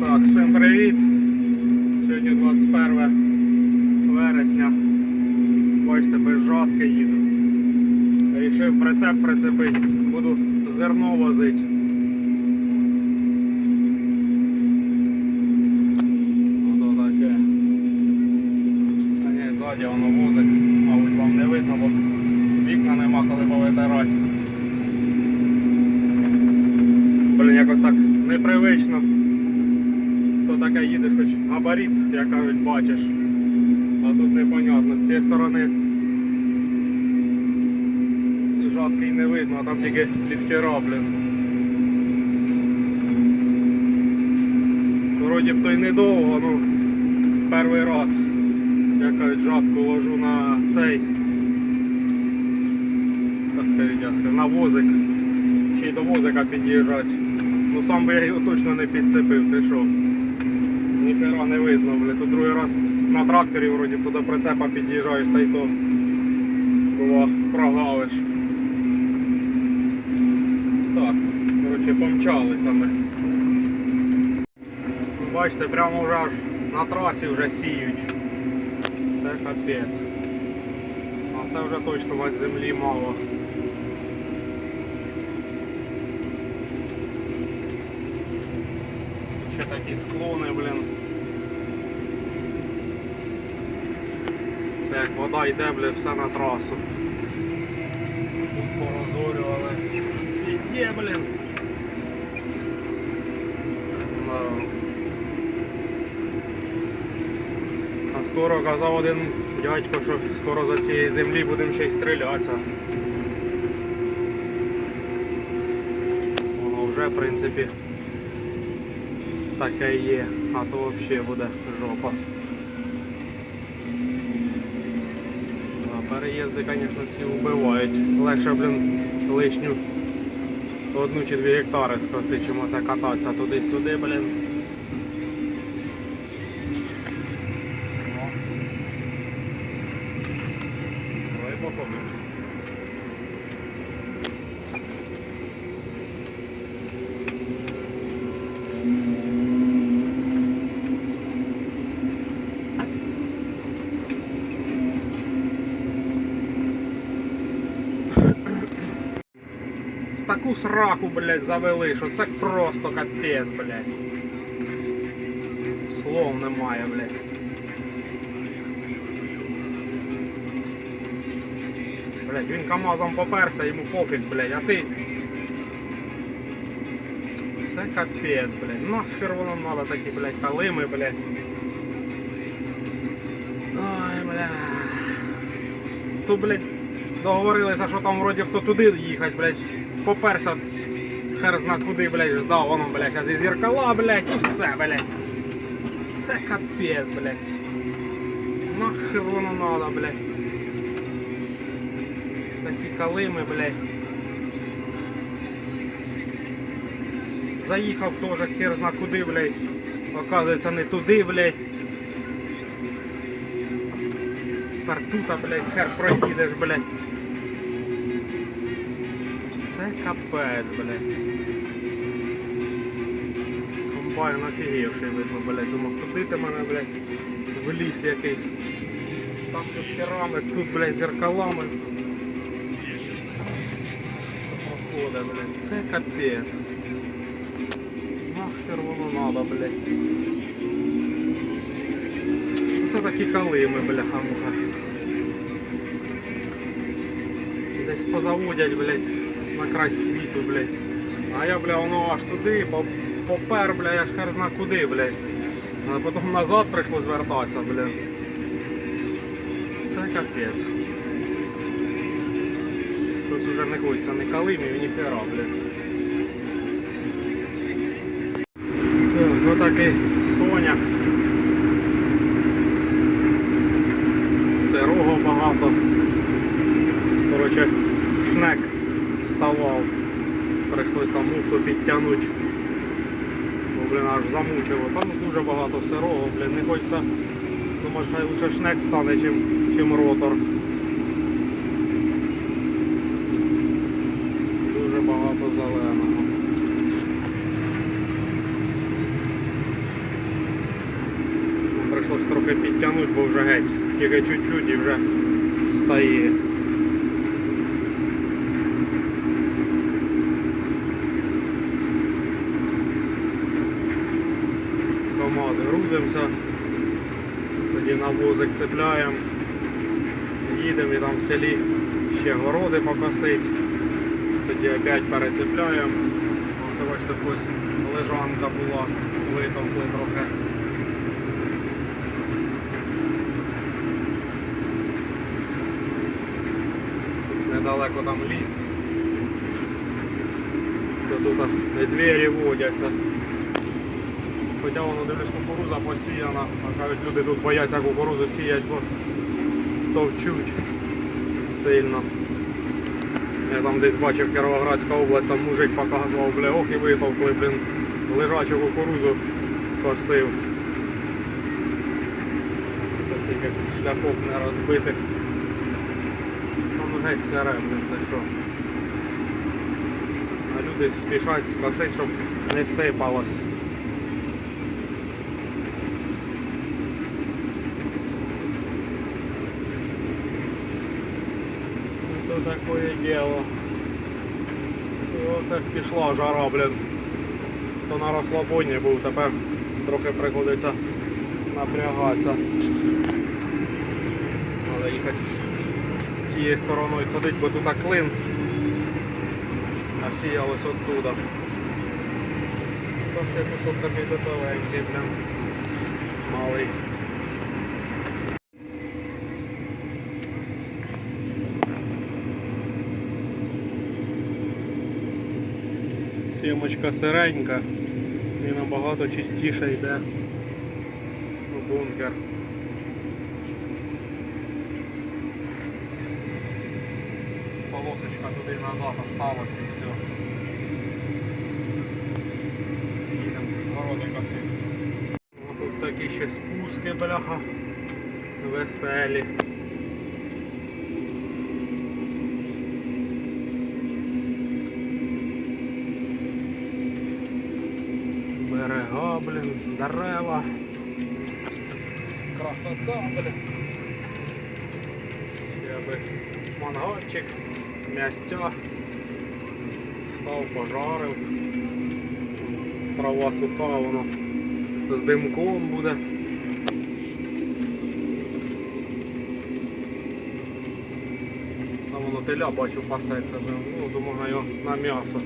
Так, всім привіт. Сьогодні 21 вересня. Бачите, без жатки їду. Рішив прицеп прицепити. Буду зерно возити. Ото таке. А ні, ззаді воно возить. Мабуть, вам не видно, бо вікна нема коли повитирати. Блін, якось так непривично. То таке їдеш, хоч габарит, як кажуть, бачиш. А тут непонятно. З цієї сторони жатки й не видно, а там тільки ліфтера, блін. Вроді б то й недовго, ну перший раз. Я кажуть, жатку ложу на цей. Так скажіть, я скажу, на возик. Ще й до возика під'їжджати. Ну сам би я його точно не підцепив, ти що? Ніхера не видно, бля. Тут другий раз на тракторі вроді туди прицепа під'їжджаєш, та й то бува прогавиш. Так, коротше, помчалися ми. Бачите, прямо вже аж на трасі вже сіють. Це капець. А це вже точно мать землі мало. Ще такі склони, блін. Як вода йде, блін, все на трасу. Тут порозорювали. Везде, блін. А скоро казав один дядько, що скоро за цієї землі будемо ще й стрілятися. Воно вже, в принципі, таке є, а то взагалі буде жопа. А звісно, ці вбивають. Легше, блін, лишню одну чи дві гектари скоси, чим оце кататися туди-сюди, блін. О. Давай таку сраку, блядь, завели, що це просто капець, блядь. Слов немає, блядь. Блядь, він КАМАЗом поперся, йому пофіг, блядь, а ти. Це капець, блядь. Нахер воно надо такі, блядь, калими, блядь. Ой, блядь. То, блядь, договорилися, що там вроді хто туди їхати, блядь. Поперся хер зна куди, блядь, ждав, воно, блядь, зі зеркала, блядь, і все, блядь. Це капець, блядь. Нахер воно надо, блядь. Такі калими, блядь. Заїхав теж хер зна куди, блядь. Оказується не туди, блядь. Тепер тута, блядь, хер проїдеш, блядь. Капець, блядь. Комбайн офігівший видно, блядь. Думав, куди ти мене, блядь, в ліс якийсь. Там тут херами, тут, блядь, зеркалами. Проходить, блядь. Це капець. Нахер воно надо, блядь. Це такі калими, бляха-муха. Десь позаводять, блядь, на край світу, блядь. А я, бля, воно аж туди, попер, бля, я ж хер зна куди, блядь. А потім назад прийшлось вертатися, блядь. Це капець. Хтось уже не хочеться не калимів, ні хера, блядь. Так, отакий соняк. Сирого багато. Коротше, шнек ставав. Прийшлось там муфту підтягнути. Бо, блін, аж замучило. Там дуже багато сирого, блін, не хочеться. Думаєш, хай лучше шнек стане, чим, чим ротор. Дуже багато зеленого. Прийшлось трохи підтягнути, бо вже геть. Тільки чуть-чуть і вже стає. КамАЗ грузимося, тоді на возик цепляємо, їдемо і там в селі ще городи покосить, тоді опять перецепляємо. Ось бачите, ось лежанка була, витовкли трохи. Недалеко там ліс. То тут звірі водяться. Хоча воно дивлюсь, кукуруза посіяна, а кажуть, люди тут бояться кукурузу сіять, бо товчуть сильно. Я там десь бачив Кіровоградська область, там мужик показував, бля, ох і витовкли, блін, лежачу кукурузу косив. Це скільки шляхов не розбитих. Ну геть сяре, блін, ти що. А люди спішать скосить, щоб не сипалось. Такое дело. І оце пішла жара, блін. То на розслабоні був, тепер трохи приходиться напрягатися. Треба їхати тією стороною ходити, бо тут клин. А сіялось оттуда. То ще кусок такий готовенький, блін. Смалий. Сімочка сиренька і набагато чистіше йде у бункер. Полосочка туди назад осталась і все. Їдемо городи косити. Ну, Тут такі ще спуски, бляха, веселі. Берега, блін, дерева. Красота, блін. Я би мангальчик, м'ястя. Став, пожарив. Трава суха, воно з димком буде. Там воно теля бачу пасеться, блін. ну думаю на м'ясо.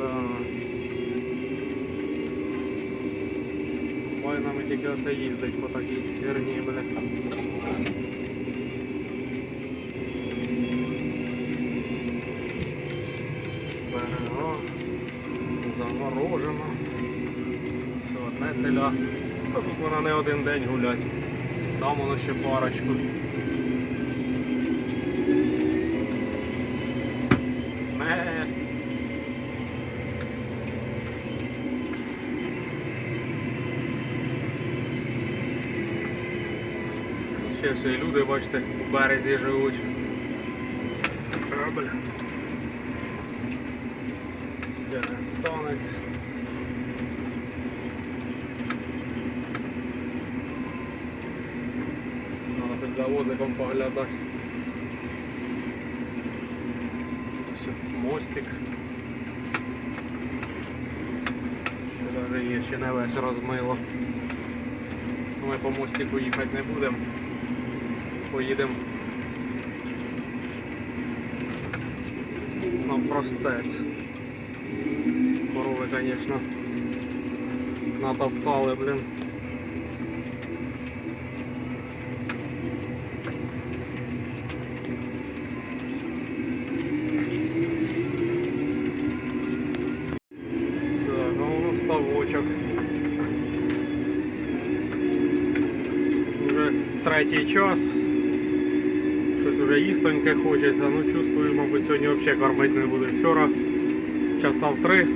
Да. Ой, нам тільки оце їздить по такій херні, бля. Берега. Загорожено. Все, одне теля. Тут вона не один день гулять. Там воно ще парочку. Не. Ще все і люди, бачите, у березі живуть. Корабль. Де не станеться. Надо хоч за возиком поглядати. Ось мостик. Ще даже є, ще не розмило. Ми по мостику їхати не будемо. Поїдемо на простець. Корови, звісно, натоптали, блін. Так, а воно ставочок. Уже третій час. Вже їстоньке хочеться. Ну чувствую, мабуть, сьогодні взагалі кормити не буду. Вчора часа в три,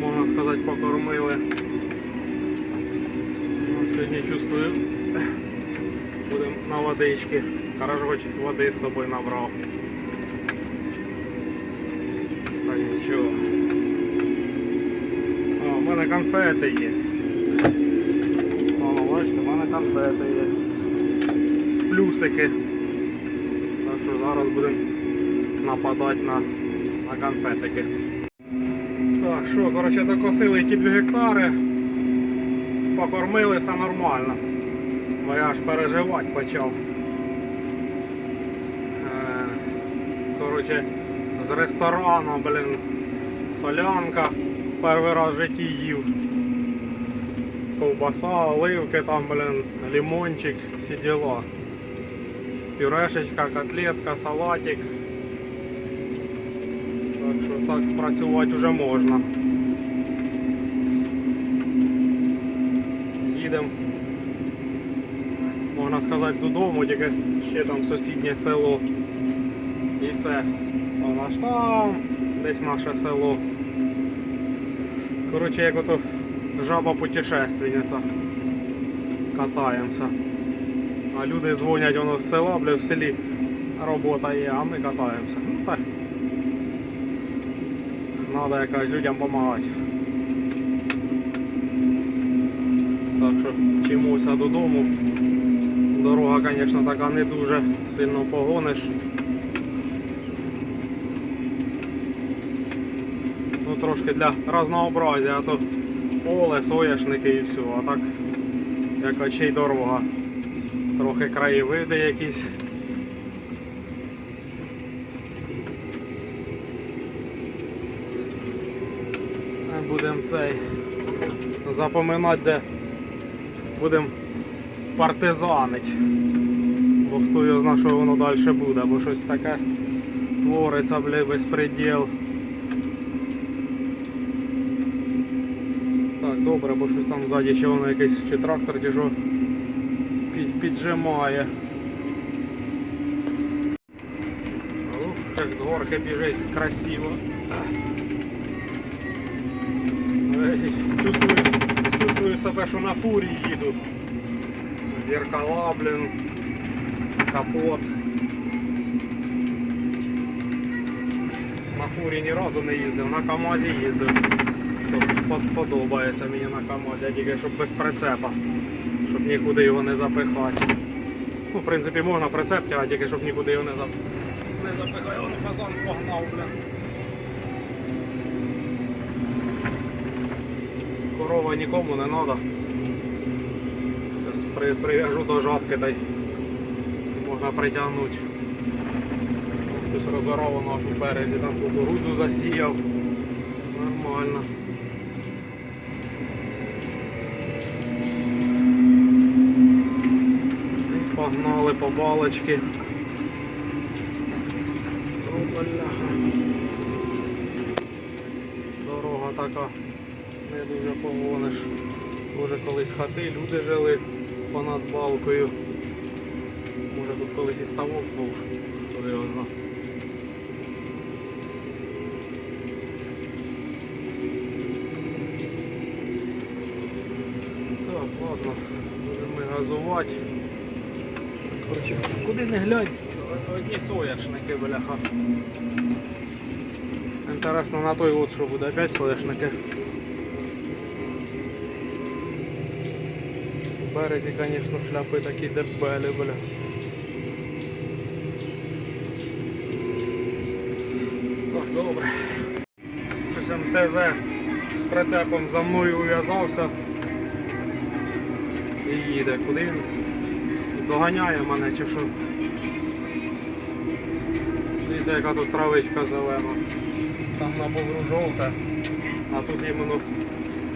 можна сказати, покормили. Ну, сьогодні чувствую, будемо на водички. Короче, води з собою набрав. Та нічого. О, в мене конфети є. О, бачите, в мене конфети є. Плюсики. Зараз будемо нападати на, на конфетики. Так, що, коротше, докосили ті 2 гектари. Покормили, все нормально. Бо я аж переживати почав. Е, Коротше, з ресторану, блін, солянка. Перший раз в житті їв. Ковбаса, оливки, там, блін, лимончик, всі діла. Пюрешечка, котлетка, салатик. Так що так працювати вже можна. Їдемо, можна сказати, додому, тільки ще там сусіднє село. І це ж там, десь наше село. Коротше, як ото жаба путешественниця. Катаємося. А люди дзвонять воно з села, бля, в селі робота є, а ми катаємося. Ну так. Надо якось людям допомагати. Так що вчимося додому. Дорога, звісно, така не дуже сильно погониш. Ну трошки для разнообразия, а то поле, соняшники і все, а так як очей дорога. Трохи краєвиди якісь. Будемо цей запоминати, де будемо партизанить. Бо хто його знає, що воно далі буде, бо щось таке твориться, бля, безпреділ. Так, добре, бо щось там ззаді ще воно якийсь чи трактор, чи піджимає. Ух, як з біжить красиво. Чувствую, чувствую себе, що на фурі їду. Зеркала, блін, капот. На фурі ні разу не їздив, на КАМАЗі їздив. Подобається мені на КАМАЗі, тільки щоб без прицепа, нікуди його не запихати. Ну, в принципі, можна прицеп тягати, тільки щоб нікуди його не, зап... не запихати. Вон фазан погнав, блін. Корова нікому не треба. При, прив'яжу до жабки та й можна притягнути. Хтось розорвав наш у березі, там кукурудзу засіяв. Нормально. Погнали по балочки. Дорога така не дуже погониш. Може колись хати, люди жили понад балкою. Може тут колись і ставок був, знає. Так, ладно, будемо газувати. Куди не глянь, одні соняшники, бляха. Інтересно на той от, що буде опять соняшники. В березі, звісно, шляпи такі дебелі, бля. Так, добре. Щось МТЗ з прицепом за мною ув'язався. І їде. Куди він? Доганяє мене чи що? Дивіться, яка тут травичка зелена. Там на бугру жовта, а тут іменно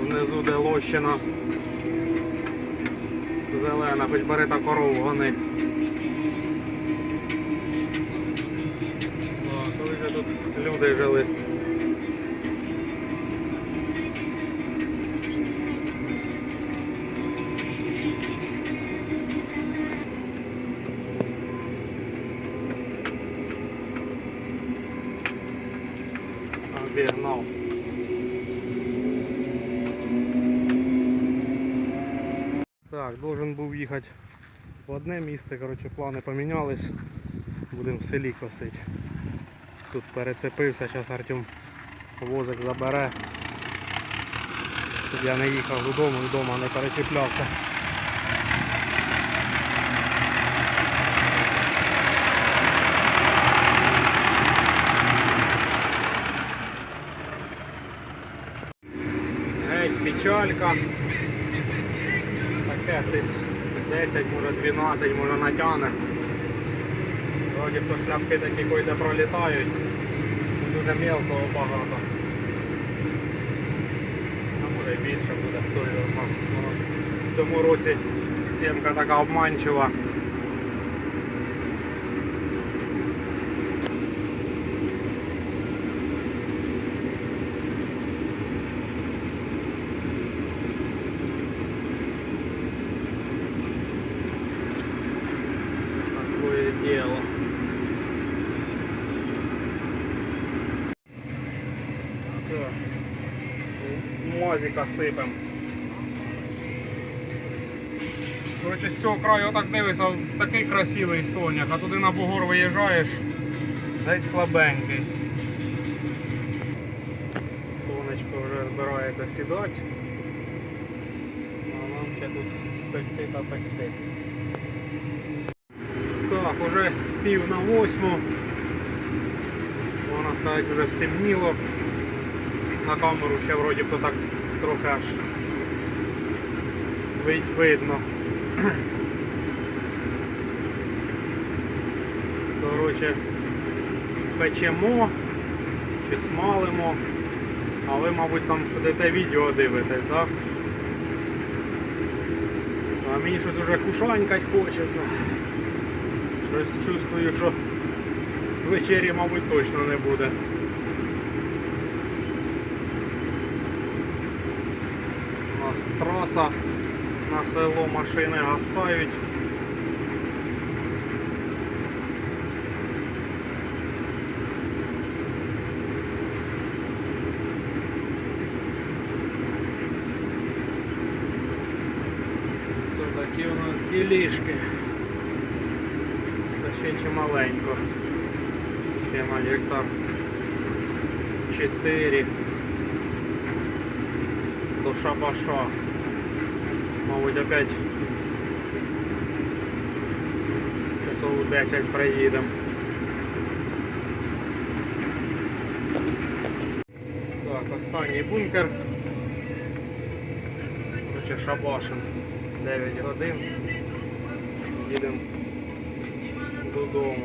внизу де лощина зелена, хоч бери та корову гони. О, Коли тут люди жили. Їхати в одне місце, коротше, плани помінялись. Будемо в селі косити. Тут перецепився, зараз Артем возик забере. Щоб я не їхав додому вдома не перечіплявся. Геть, печалька. Таке десь 10, може 12, може натягне. Вроді то шляпки такі койде пролітають. Дуже мелкого багато. А може більше буде, хто його. В цьому році сімка така обманчива. Такое дело. Так. Мозика сипем. Коротше, з цього краю отак дивишся, такий красивий соняк, а туди на бугор виїжджаєш, геть слабенький. Сонечко вже збирається сідати. А нам ще тут пекти та пекти. Так, уже пів на восьму. Можна сказати, вже стемніло. На камеру ще вроді б то так трохи аж видно. Коротше, печемо чи смалимо, а ви, мабуть, там сидите відео дивитесь, так? А мені щось вже кушанькать хочеться. Щось чувствую, що вечері, мабуть, точно не буде. У нас траса на село машини гасають. Це такі у нас ділішки. Це ще чималенько. Ще на гектар 4 до шабаша. Мабуть, опять часов у 10 приїдемо. Так, останній бункер. Короче, шабашем 9 годин. Їдемо додому.